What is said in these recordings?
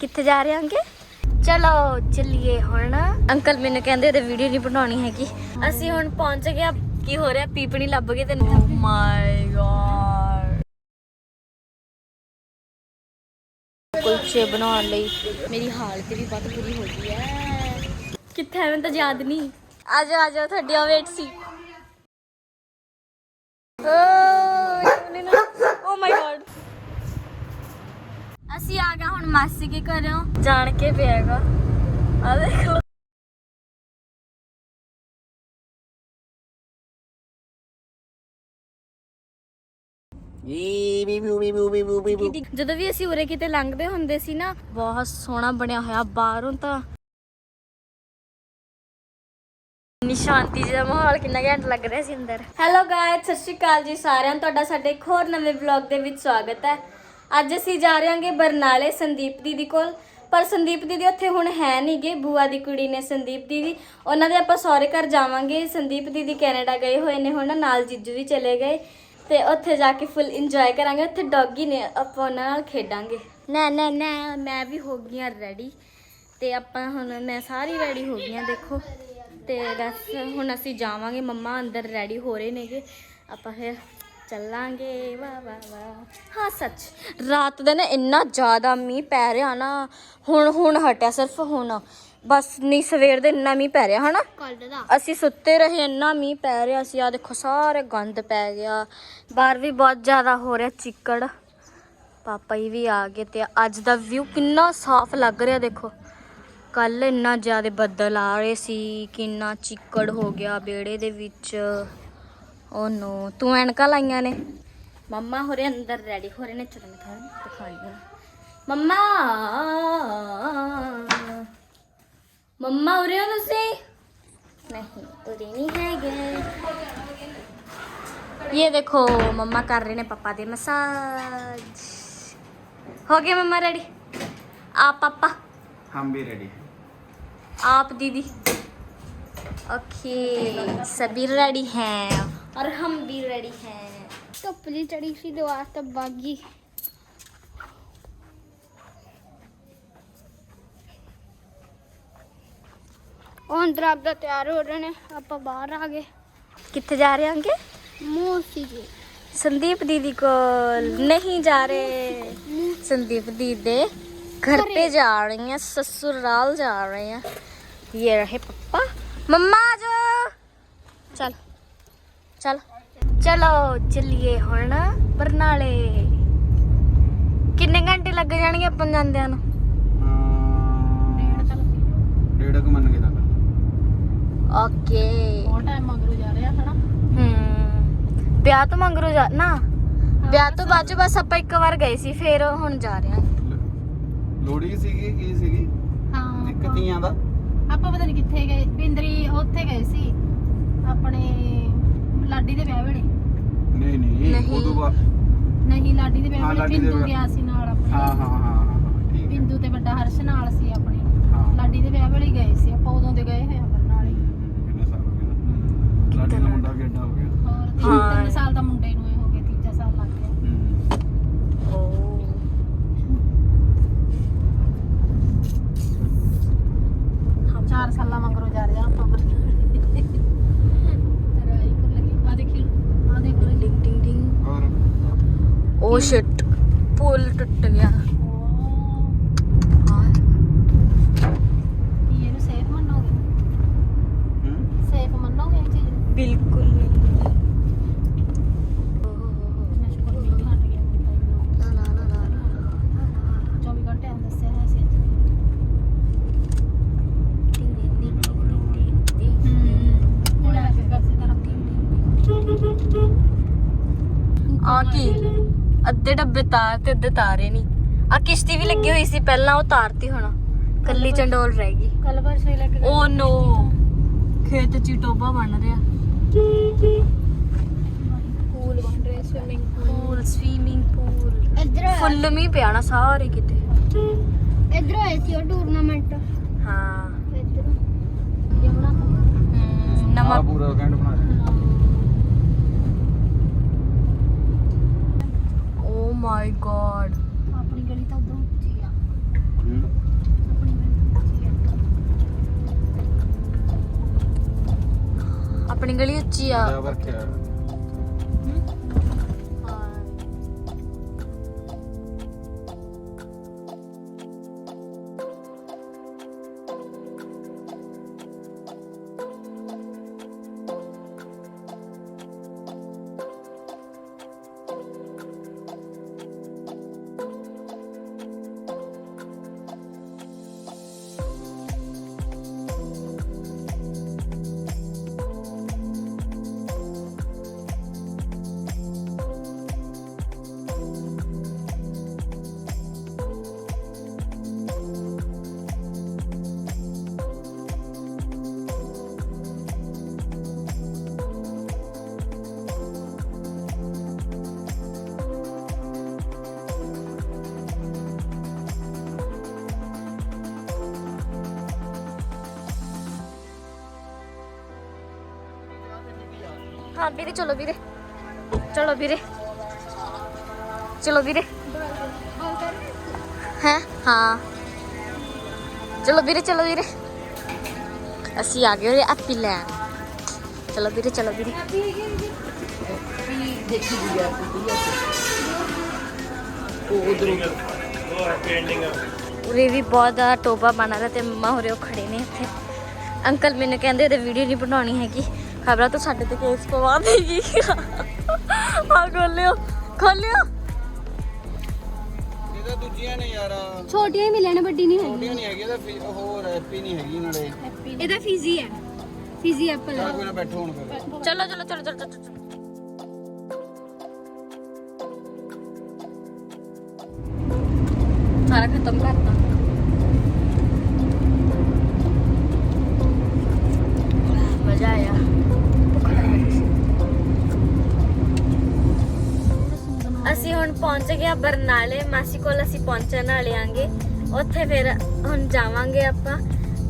ਕਿੱਥੇ ਜਾ ਰਹੇ ਆਂਗੇ? ਚਲੋ ਚੱਲੀਏ ਹੁਣ। ਅੰਕਲ ਮੈਨੂੰ ਕਹਿੰਦੇ ਤੇ ਵੀਡੀਓ ਨਹੀਂ ਬਣਾਉਣੀ ਹੈਗੀ। ਅਸੀਂ ਹੁਣ ਪਹੁੰਚ ਗਏ ਆ। ਕੀ ਹੋ ਰਿਹਾ? ਪੀਪਣੀ ਲੱਭ ਗਏ ਤੇ ਮਾਈ ਗॉड ਕੁਲਚੇ ਬਣਾਉਣ ਲਈ। ਮੇਰੀ ਹਾਲਤ ਵੀ ਬਹੁਤ ਬੁਰੀ ਹੋ ਗਈ ਹੈ। ਕਿੱਥੇ ਐਵੇਂ ਤਾਂ ਯਾਦ ਨਹੀਂ। ਆ ਜਾਓ ਆ ਜਾਓ ਤੁਹਾਡੀ ਵੇਟ ਸੀ। ਓ ਮਾਈ ਗॉड ਅਸੀਂ ਆ ਗਏ ਹੁਣ ਮਾਸੀ ਕੇ ਘਰੋਂ ਜਾਣ ਕੇ ਪਿਆਗਾ ਆ ਦੇਖ। ਜਦੋਂ ਵੀ ਅਸੀਂ ਉਰੇ ਕਿਤੇ ਲੰਘਦੇ ਹੁੰਦੇ ਸੀ ਨਾ ਬਹੁਤ ਸੋਹਣਾ ਬਣਿਆ ਹੋਇਆ ਬਾਹਰੋਂ ਤਾਂ। ਨਿਸ਼ਾਂਤੀ ਜਿਹਾ ਮਾਹੌਲ ਕਿੰਨਾ ਘੈਂਟ ਲੱਗ ਰਿਹਾ ਸੀ ਅੰਦਰ। ਹੈਲੋ ਗਾਇਸ ਸਤਿ ਸ਼੍ਰੀ ਅਕਾਲ ਜੀ ਸਾਰਿਆਂ ਤੁਹਾਡਾ ਸਾਡੇ ਇੱਕ ਹੋਰ ਨਵੇਂ ਵਲੌਗ ਦੇ ਵਿੱਚ ਸਵਾਗਤ ਹੈ। ਅੱਜ ਅਸੀਂ ਜਾ ਰਹੇ ਬਰਨਾਲੇ ਸੰਦੀਪ ਦੀਦੀ ਕੋਲ। ਪਰ ਸੰਦੀਪ ਦੀਦੀ ਉੱਥੇ ਹੁਣ ਹੈ ਨਹੀਂਗੇ ਬੂਆ ਦੀ ਕੁੜੀ ਨੇ ਸੰਦੀਪ ਦੀਦੀ। ਉਹਨਾਂ ਦੇ ਆਪਾਂ ਸਹੁਰੇ ਘਰ ਜਾਵਾਂਗੇ। ਸੰਦੀਪ ਦੀਦੀ ਕੈਨੇਡਾ ਗਏ ਹੋਏ ਨੇ ਹੁਣ, ਨਾਲ ਜੀਜੂ ਵੀ ਚਲੇ ਗਏ। ਤੇ ਉੱਥੇ ਜਾ ਕੇ ਫੁੱਲ ਇੰਜੋਏ ਕਰਾਂਗੇ। ਉੱਥੇ ਡੌਗੀ ਨੇ ਆਪਾਂ ਉਹਨਾਂ ਨਾਲ ਖੇਡਾਂਗੇ। ਨਾ ਨਾ ਨਾ, ਮੈਂ ਵੀ ਹੋ ਗਈ ਹਾਂ ਰੈਡੀ ਤੇ ਆਪਾਂ ਹੁਣ ਮੈਂ ਸਾਰੀ ਰੈਡੀ ਹੋ ਗਈ ਹਾਂ ਦੇਖੋ। ਤੇ ਬਸ ਹੁਣ ਅਸੀਂ ਜਾਵਾਂਗੇ। ਮੰਮਾ ਅੰਦਰ ਰੈਡੀ ਹੋ ਰਹੇ ਨੇਗੇ। ਆਪਾਂ ਫਿਰ ਚੱਲਾਂਗੇ ਵਾ ਵਾ ਵਾ। ਹਾਂ ਸੱਚ। ਰਾਤ ਦਾ ਨਾ ਇੰਨਾ ਜ਼ਿਆਦਾ ਮੀਂਹ ਪੈ ਰਿਹਾ ਨਾ ਹੁਣ ਹੁਣ ਹਟਿਆ ਸਿਰਫ ਹੁਣ। ਬਸ ਨਹੀਂ ਸਵੇਰ ਦੇ ਇੰਨਾ ਮੀਂਹ ਪੈ ਰਿਹਾ ਹਨਾ? ਕੱਲ ਦਾ। ਅਸੀਂ ਸੁੱਤੇ ਰਹੇ ਇੰਨਾ ਮੀਂਹ ਪੈ ਰਿਹਾ ਸੀ। ਆ ਦੇਖੋ ਸਾਰੇ ਗੰਦ ਪੈ ਗਿਆ। ਬਾਹਰ ਵੀ ਬਹੁਤ ਜ਼ਿਆਦਾ ਹੋ ਰਿਹਾ ਚਿੱਕੜ। ਪਾਪਾ ਜੀ ਵੀ ਆ ਗਏ ਤੇ ਅੱਜ ਦਾ ਵਿਊ ਕਿੰਨਾ ਸਾਫ਼ ਲੱਗ ਰਿਹਾ ਦੇਖੋ। ਕੱਲ ਇੰਨਾ ਜ਼ਿਆਦਾ ਬੱਦਲ ਆ ਰਹੇ ਸੀ ਕਿੰਨਾ ਚਿੱਕੜ ਹੋ ਗਿਆ ਬੇੜੇ ਦੇ ਵਿੱਚ। ਓ ਨੋ ਤੂੰ ਐਨਕਾਂ ਲਾਈਆਂ ਨੇ ਮੰਮਾ ਹੋਰੇ ਅੰਦਰ ਰੈਡੀ ਹੋ ਰਹੇ ਨੇ ਚਲੋ ਮੈਂ ਤੁਹਾਨੂੰ ਦਿਖਾਉਂਦੀ ਹਾਂ ਮੰਮਾ ਮੰਮਾ ਉਰੇ ਹੋ ਤੁਸੀਂ नहीं उरे नहीं हैगे ये देखो मम्मा कर रहे ने पापा दे मसाज हो गया मम्मा रेडी आप पापा हम भी रेडी हैं आप दीदी ओके सभी रेडी हैं और हम भी रेडी हैं ਧੁੱਪ ਦੀ ਚੜੀ ਸੀ ਦੀਵਾਰ ਤੇ ਬਾਗੀ ਉਹ ਅੰਦਰ ਆਪਦਾ ਤਿਆਰ ਹੋ ਰਹੇ ਨੇ ਆਪਾਂ ਬਾਹਰ ਆ ਗਏ कितने जा रहे होंगे ਮੋਸੀ ਜੀ संदीप दीदी को नहीं जा रहे संदीप दीदी घर पे जा रही हैं ससुराल जा रहे हैं ये रहे पप्पा मम्मा आ जाओ चल ਚੱਲ। ਚਲੋ ਚੱਲੀਏ ਹੁਣ ਬਰਨਾਲੇ ਕਿੰਨੇ ਘੰਟੇ ਲੱਗ ਜਾਣਗੇ ਆਪਾਂ ਜਾਂਦਿਆਂ ਨੂੰ? ਡੇਢ ਕੁ ਮੰਨ ਕੇ ਚੱਲ। ਓਕੇ। ਬਹੁਤ ਟਾਈਮ ਮੰਗਰੋ ਜਾ ਰਿਹਾ ਹਨਾ? ਹੂੰ। ਵਿਆਹ ਤੋਂ ਮੰਗਰੋ ਜਾ ਨਾ? ਵਿਆਹ ਤੋਂ ਬਾਅਦ ਚ ਬਸ ਆਪਾਂ ਇੱਕ ਵਾਰ ਗਏ ਸੀ ਫੇਰ ਹੁਣ ਜਾ ਰਹੇ ਹਾਂ। ਲੋੜੀ ਸੀਗੀ ਕੀ ਸੀਗੀ? ਹਾਂ ਦਿੱਕਤੀਆਂ ਦਾ? ਆਪਾਂ ਪਤਾ ਨਹੀਂ ਕਿੱਥੇ ਗਏ ਪਿੰਦਰੀ ਉੱਥੇ ਗਏ ਸੀ। ਆਪਣੇ ਲਾਡੀ ਦੇ ਵਿਆਹ ਵੇਲੇ। ਨਹੀਂ ਨਹੀਂ ਨਹੀਂ। ਉਦੋਂ ਬਾਅਦ। ਨਹੀਂ ਲਾਡੀ ਦੇ ਹਾਂ, ਵਿਆਹ ਵੇਲੇ ਲਾਡੀ ਦੇ ਬਿੰਦੂ ਵਿਆਹ। ਗਿਆ ਸੀ ਨਾਲ ਆਪਣੇ। ਹਾਂ ਹਾਂ ਹਾਂ ਠੀਕ ਹੈ। ਬਿੰਦੂ ਤੇ ਵੱਡਾ ਹਰਸ਼ ਨਾਲ ਸੀ ਆਪਣੇ। ਹਾਂ। ਲਾਡੀ ਦੇ ਵਿਆਹ ਵੇਲੇ ਗਏ ਸੀ ਆਪਾਂ ਉਦੋਂ ਦੇ ਗਏ ਹੋਏ ਆ ਬਰਨਾਲੇ ਕਿੰਨੇ ਸਾਲ ਹੋ ਗਏ ਨਾ? ਲਾਡੀ ਦਾ ਮੁੰਡਾ ਵੀ ਹੋ ਗਿਆ? ਹੋਰ ਤਿੰਨ ਹਾਂ। ਤਿੰਨ ਸਾਲ ਦਾ ਮੁੰਡੇ 我是 ਅੱਧੇ ਡੱਬੇ ਤਾਰ ਤੇ ਅੱਧੇ ਤਾਰੇ ਨਹੀਂ। ਆ ਕਿਸ਼ਤੀ ਵੀ ਲੱਗੀ ਹੋਈ ਸੀ ਪਹਿਲਾਂ ਉਹ ਤਾਰਤੀ ਹੁਣ। ਕੱਲੀ ਚੰਡੋਲ ਰਹਿ ਗਈ। ਕੱਲ ਪਰਸੋਂ ਲੈ ਕੇ ਗਏ ਓ ਨੋ। ਖੇਤ ਚ ਹੀ ਟੋਬਾ ਬਣ ਰਿਹਾ। ਪੂਲ ਬਣ ਰਿਹਾ ਸਵਿਮਿੰਗ ਪੂਲ ਸਵੀਮਿੰਗ ਪੂਲ ਇਧਰ ਫੁੱਲ ਮੀ ਪਿਆ ਨਾ ਸਾਰੇ ਕਿਤੇ। ਇਧਰ ਹੋਇਆ ਸੀ ਉਹ ਟੂਰਨਾਮੈਂਟ ਹਾਂ। ਇਧਰ। ਨਮਕ ਪੂਰਾ ਕੈਂਟ ਬਣਾ ਲਿਆ। ਮਾਈ ਗੋਡ ਆਪਣੀ ਗਲੀ ਤਾਂ ਉਦੋਂ ਉੱਚੀ ਆ। ਆਪਣੀ ਗਲੀ ਤਾਂ ਉੱਚੀ ਆ। ਆਪਣੀ ਗਲੀ ਉੱਚੀ ਆ। ਵਰਕਿਆ ਹਾਂ ਵੀਰੇ, ਚਲੋ ਵੀਰੇ। ਚਲੋ ਵੀਰੇ। ਚਲੋ ਵੀਰੇ। ਹੈ? ਹਾਂ। ਚਲੋ ਵੀਰੇ ਚਲੋ ਵੀਰੇ। ਅਸੀਂ ਆ ਗਏ ਹਾਂ ਐਪੀ ਲੈਣ। ਚਲੋ ਵੀਰੇ ਚਲੋ ਵੀਰੇ। ਉਰੇ ਵੀ ਬਹੁਤ ਜ਼ਿਆਦਾ ਟੋਬਾ ਬਣਾ ਰਿਹਾ ਤੇ ਮੰਮਾ ਹੋਰੇ ਉਹ ਖੜੇ ਨੇ ਇੱਥੇ। ਅੰਕਲ ਮੈਨੂੰ ਕਹਿੰਦੇ ਇਹਦੇ ਵੀਡੀਓ ਨਹੀਂ ਬਣਾਉਣੀ ਹੈਗੀ। ਖਬਰਾਂ ਤਾਂ ਸਾਡੇ ਤੇ ਕੇਸ ਪਵਾ ਦੇਗੀ ਆ ਖੋਲਿਓ ਖੋਲਿਓ। ਇਹਦਾ ਦੂਜੀਆਂ ਨੇ ਯਾਰ। ਛੋਟੀਆਂ ਹੀ ਮਿਲਣ ਵੱਡੀ ਨਹੀਂ ਛੋਟੀਆਂ ਨਹੀਂ ਹੈਗੀਆਂ ਇਹਦਾ ਹੋਰ ਐਪੀ ਨਹੀਂ ਹੈਗੀ ਨਾਲੇ। ਹੈਗੀ ਇਹਦਾ ਫੀਜ਼ੀ ਹੈ। ਫੀਜ਼ੀ ਐਪਲ ਚੱਲ ਕੋਈ ਨਾ ਬੈਠੋ ਹੁਣ ਫਿਰ। ਚਲੋ ਚਲੋ ਚਲੋ ਚਲੋ ਚਲੋ। ਸਾਰਾ ਖਤਮ ਕਰਤਾ। ਮਜ਼ਾ ਆਇਆ। ਅਸੀਂ ਹੁਣ ਪਹੁੰਚ ਗਏ ਆ ਬਰਨਾਲੇ, ਮਾਸੀ ਕੋਲ ਅਸੀਂ ਪਹੁੰਚਣ ਵਾਲੇ ਆਂਗੇ। ਉੱਥੇ ਫਿਰ ਹੁਣ ਜਾਵਾਂਗੇ ਆਪਾਂ।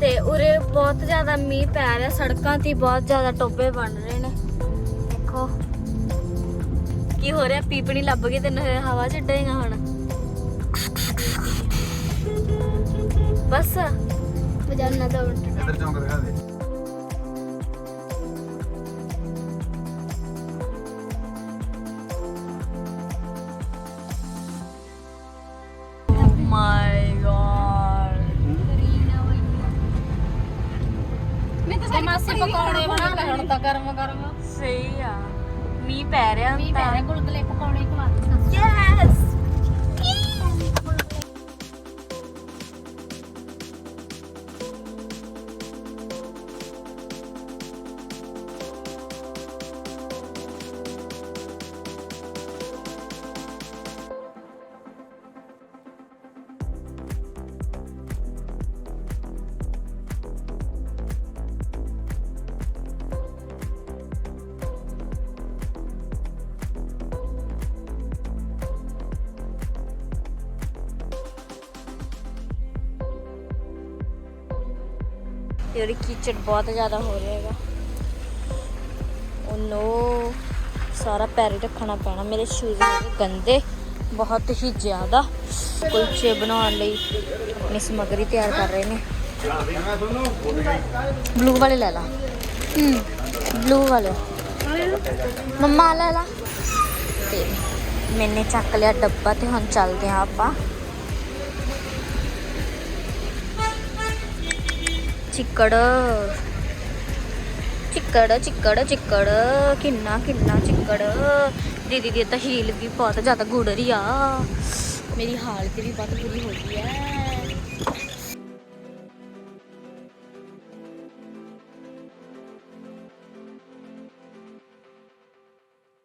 ਤੇ ਉਰੇ ਬਹੁਤ ਜ਼ਿਆਦਾ ਮੀਂਹ ਪੈ ਰਿਹਾ, ਸੜਕਾਂ ਤੇ ਬਹੁਤ ਜ਼ਿਆਦਾ ਟੋਬੇ ਬਣ ਰਹੇ ਨੇ। ਦੇਖੋ। ਕੀ ਹੋ ਰਿਹਾ? ਪੀਪਣੀ ਲੱਭ ਗਈ ਤੈਨੂੰ ਹਵਾ ਚ ਡੇਗਾ ਹੁਣ। ਬਸ। ਵਜਾਨਾ ਤਾਂ ਉਲਟ ਇੱਧਰ ਚੌਂਕ ਦਿਖਾ ਦੇ। ਯਾਰ ਕੀਚੜ ਬਹੁਤ ਜ਼ਿਆਦਾ ਹੋ ਰਿਹਾ ਹੈਗਾ। ਓ ਨੋ ਸਾਰਾ ਪੈਰ ਰੱਖਣਾ ਪੈਣਾ। ਮੇਰੇ ਸ਼ੂਜ਼ ਹੋ ਗੰਦੇ, ਬਹੁਤ ਹੀ ਜ਼ਿਆਦਾ। ਕੁਲਚੇ ਬਣਾਉਣ ਲਈ ਆਪਣੀ ਸਮੱਗਰੀ ਤਿਆਰ ਕਰ ਰਹੇ ਨੇ। ਬਲੂ ਵਾਲੇ ਲੈ ਲਾ। ਬਲੂ ਵਾਲੇ। ਮੰਮਾ ਲੈ ਲਾ। ਤੇ ਮੈਨੇ ਚੱਕ ਲਿਆ ਡੱਬਾ ਤੇ ਹੁਣ ਚੱਲਦੇ ਹਾਂ ਆਪਾਂ। ਚਿੱਕੜ ਚਿੱਕੜ ਚਿੱਕੜ ਚਿੱਕੜ ਕਿੰਨਾ ਕਿੰਨਾ ਚਿੱਕੜ ਦੀਦੀ ਦੀ ਤਾਂ ਹੀਲ ਵੀ ਬਹੁਤ ਜ਼ਿਆਦਾ ਗੁੜ ਰਹੀ ਆ ਮੇਰੀ ਹਾਲਤ ਵੀ ਬਹੁਤ ਬੁਰੀ ਹੋ ਗਈ ਹੈ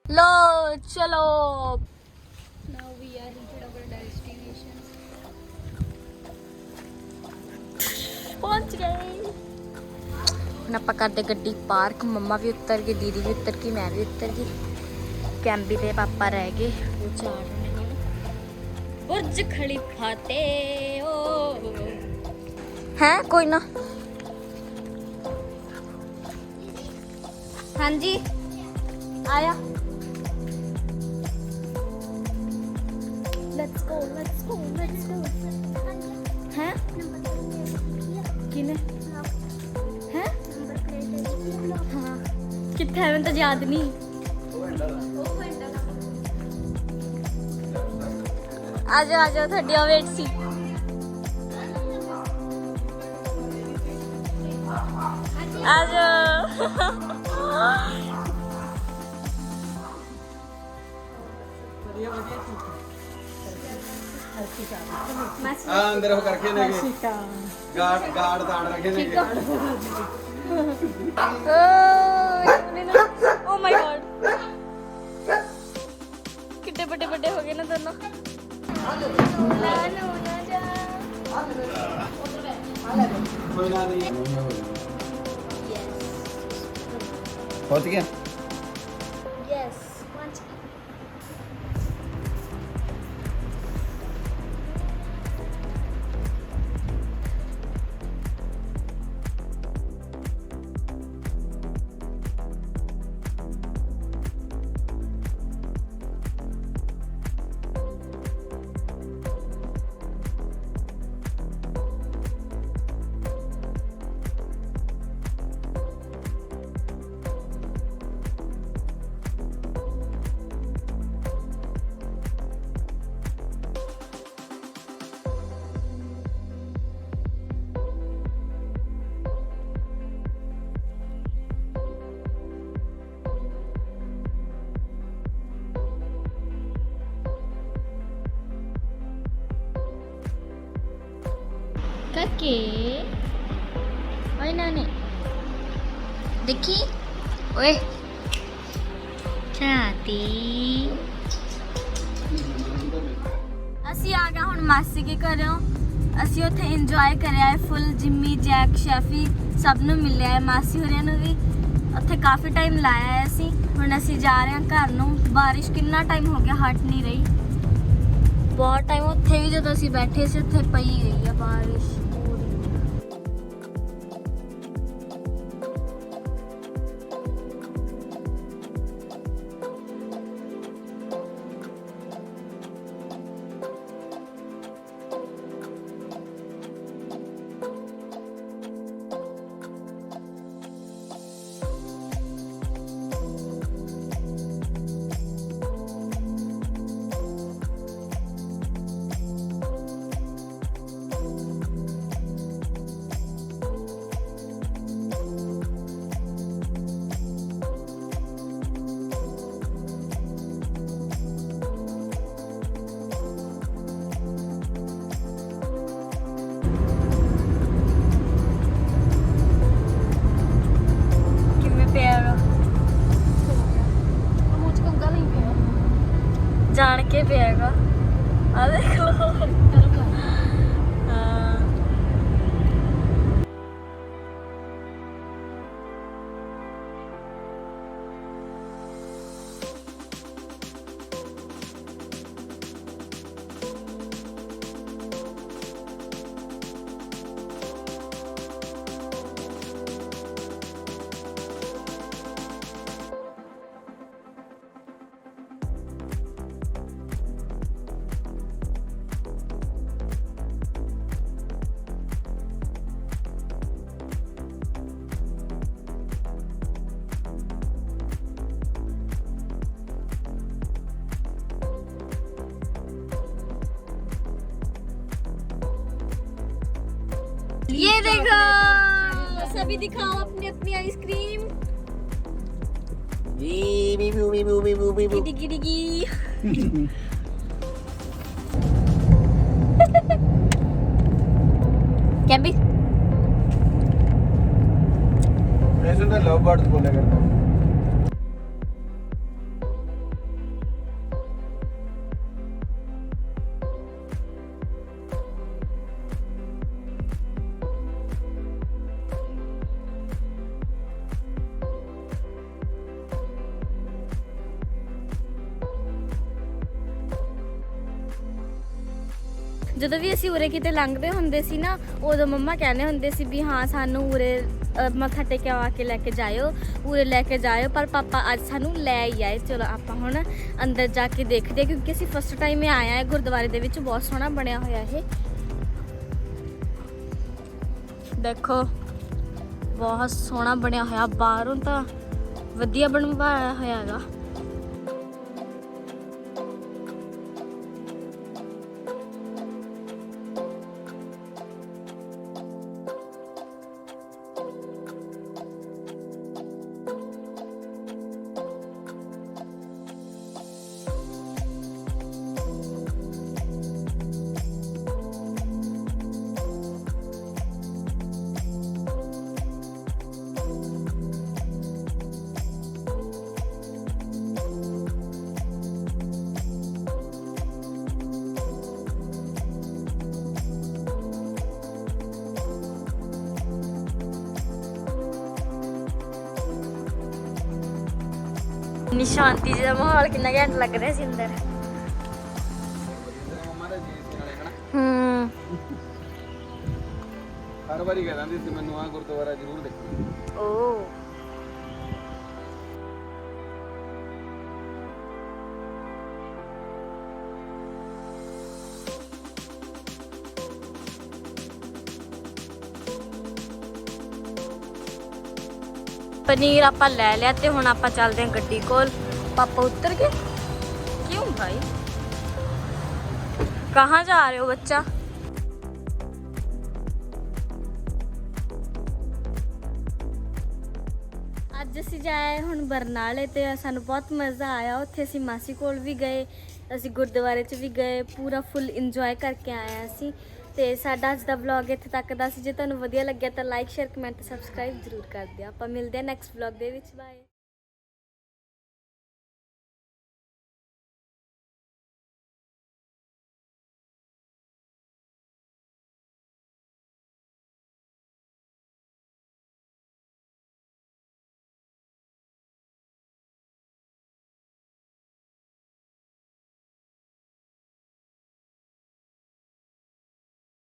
ਲੋ ਚਲੋ ਪਹੁੰਚ ਗਏ। ਹੁਣ ਆਪਾਂ ਕਰਦੇ ਗੱਡੀ ਪਾਰਕ। ਮੰਮਾ ਵੀ ਉੱਤਰ ਗਈ ਦੀਦੀ ਵੀ ਉੱਤਰ ਗਈ ਮੈਂ ਵੀ ਉੱਤਰ ਗਈ। ਕੈਂਬੀ ਦੇ ਪਾਪਾ ਰਹਿ ਗਏ। ਉਹ ਚਾੜ ਬੁਰਜ ਖਲੀਫਾ ਤੇ ਓ। ਹੈ ਕੋਈ ਨਾ। ਹਾਂਜੀ ਆਇਆ। Let's go, let's go, let's go. ਹੈ? ਕਿੱਥੇ ਹੈ ਮੈਨੂੰ ਤਾਂ ਯਾਦ ਨਹੀਂ ਆ ਜਾਓ ਆ ਜਾਓ ਤੁਹਾਡੀ ਵੇਟ ਸੀ ਆ ਜਾਓ ਮਾਸੀ ਆ ਅੰਦਰ ਉਹ ਕਰਕੇ ਨੇ ਗਾਰਡ ਗਾਰਡ ਤਾੜ ਰੱਖੇ ਨੇ ਓ ਮਾਈ ਗॉड ਕਿੱਡੇ ਵੱਡੇ ਵੱਡੇ ਹੋ ਗਏ ਨਾ ਦੋਨੋਂ। ਨਾਨੂ ਨਾ ਜਾ ਕੋਈ ਨਾ ਨਹੀਂ ਪਹੁੰਚ ਗਿਆ? ਕਾਕੇ ਓਏ ਨਾਨੇ ਦੇਖੀ ਓਏ ਚਾਤੀ ਅਸੀਂ ਆ ਗਏ ਹੁਣ ਮਾਸੀ ਕੇ ਘਰੋਂ ਅਸੀਂ ਉੱਥੇ ਇੰਜੋਏ ਕਰਿਆ ਹੈ ਫੁੱਲ ਜਿੰਮੀ ਜੈਕ ਸ਼ੈਫੀ ਸਭ ਨੂੰ ਮਿਲਿਆ ਹੈ ਮਾਸੀ ਹੋਰਿਆਂ ਨੂੰ ਵੀ ਉੱਥੇ ਕਾਫੀ ਟਾਈਮ ਲਾਇਆ ਹੈ ਅਸੀਂ ਹੁਣ ਅਸੀਂ ਜਾ ਰਹੇ ਹਾਂ ਘਰ ਨੂੰ ਬਾਰਿਸ਼ ਕਿੰਨਾ ਟਾਈਮ ਹੋ ਗਿਆ ਹਟ ਨਹੀਂ ਰਹੀ ਬਹੁਤ ਟਾਈਮ ਉੱਥੇ ਵੀ ਜਦੋਂ ਅਸੀਂ ਬੈਠੇ ਸੀ ਉੱਥੇ ਪਈ ਗਈ ਆ ਬਾਰਿਸ਼ ये देखो सभी दिखाओ अपनी अपनी आइसक्रीम गिडी गिडी गी क्या भी ऐसे तो लव बर्ड्स बोला करता हूँ ਜਦੋਂ ਵੀ ਅਸੀਂ ਉਰੇ ਕਿਤੇ ਲੰਘਦੇ ਹੁੰਦੇ ਸੀ ਨਾ ਉਦੋਂ ਮੰਮਾ ਕਹਿੰਦੇ ਹੁੰਦੇ ਸੀ ਵੀ ਹਾਂ ਸਾਨੂੰ ਉਰੇ ਮੱਥਾ ਟੇਕਿਆ ਕੇ ਲੈ ਕੇ ਜਾਇਓ ਉਰੇ ਲੈ ਕੇ ਜਾਇਓ ਪਰ ਪਾਪਾ ਅੱਜ ਸਾਨੂੰ ਲੈ ਹੀ ਆਏ। ਚਲੋ ਆਪਾਂ ਹੁਣ ਅੰਦਰ ਜਾ ਕੇ ਦੇਖਦੇ ਹਾਂ, ਕਿਉਂਕਿ ਅਸੀਂ ਫਸਟ ਟਾਈਮ ਹੀ ਆਏ ਆ ਗੁਰਦੁਆਰੇ ਦੇ ਵਿੱਚ ਬਹੁਤ ਸੋਹਣਾ ਬਣਿਆ ਹੋਇਆ ਇਹ। ਦੇਖੋ ਬਹੁਤ ਸੋਹਣਾ ਬਣਿਆ ਹੋਇਆ ਬਾਹਰੋਂ ਤਾਂ ਵਧੀਆ ਬਣਵਾਇਆ ਹੋਇਆ ਹੈਗਾ। ਨਿਸ਼ਾਂਤੀ ਜੀ ਦਾ ਮਾਹੌਲ ਕਿੰਨਾ ਘੈਂਟ ਲੱਗ ਰਿਹਾ ਸੀ ਅੰਦਰ। ਹੂੰ। ਹਰ ਵਾਰੀ ਕਹਿ ਦਿੰਦੀ ਸੀ ਮੈਨੂੰ ਆ ਗੁਰਦੁਆਰਾ ਜ਼ਰੂਰ ਦੇਖੀ ਓ। ਪਨੀਰ ਆਪਾਂ ਲੈ ਲਿਆ ਤੇ ਹੁਣ ਆਪਾਂ ਚੱਲਦੇ ਹਾਂ ਗੱਡੀ ਕੋਲ। ਪਾਪਾ ਉਤਰ ਗਏ? ਕਿਉਂ ਭਾਈ? ਕਹਾਂ ਜਾ ਰਹੇ ਹੋ ਬੱਚਾ? ਅੱਜ ਅਸੀਂ ਜਾਏ ਹੁਣ ਬਰਨਾਲੇ ਤੇ ਸਾਨੂੰ ਬਹੁਤ ਮਜ਼ਾ ਆਇਆ। ਉੱਥੇ ਅਸੀਂ ਮਾਸੀ ਕੋਲ ਵੀ ਗਏ, ਅਸੀਂ ਗੁਰਦੁਆਰੇ 'ਚ ਵੀ ਗਏ, ਪੂਰਾ ਫੁੱਲ ਇੰਜੋਏ ਕਰਕੇ ਆਏ ਅਸੀਂ। ਤੇ ਸਾਡਾ ਅੱਜ ਦਾ ਵਲੌਗ ਇੱਥੇ ਤੱਕ ਦਾ ਸੀ। ਜੇ ਤੁਹਾਨੂੰ ਵਧੀਆ ਲੱਗਿਆ ਤਾਂ ਲਾਈਕ ਸ਼ੇਅਰ ਕਮੈਂਟ ਸਬਸਕ੍ਰਾਈਬ ਜ਼ਰੂਰ ਕਰ ਦਿਓ। ਆਪਾਂ ਮਿਲਦੇ ਹਾਂ ਨੈਕਸਟ ਵਲੌਗ ਦੇ ਵਿੱਚ। ਬਾਏ